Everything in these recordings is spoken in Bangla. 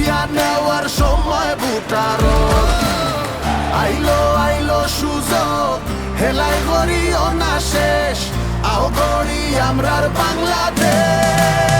দেওয়ার নেওয়ার সময় বুটার। আইলো আইলো সুযোগ, হেলাই গড়ি না শেষ। আও গড়ি আমরার বাংলাদেশ।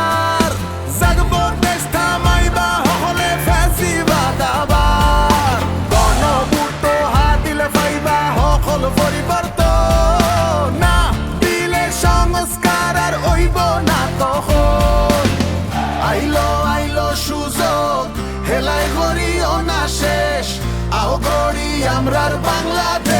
পরিবর্তন না দিলে সংস্কার আর হইব না হেলাই শেষ। আমরার বাংলাদেশ।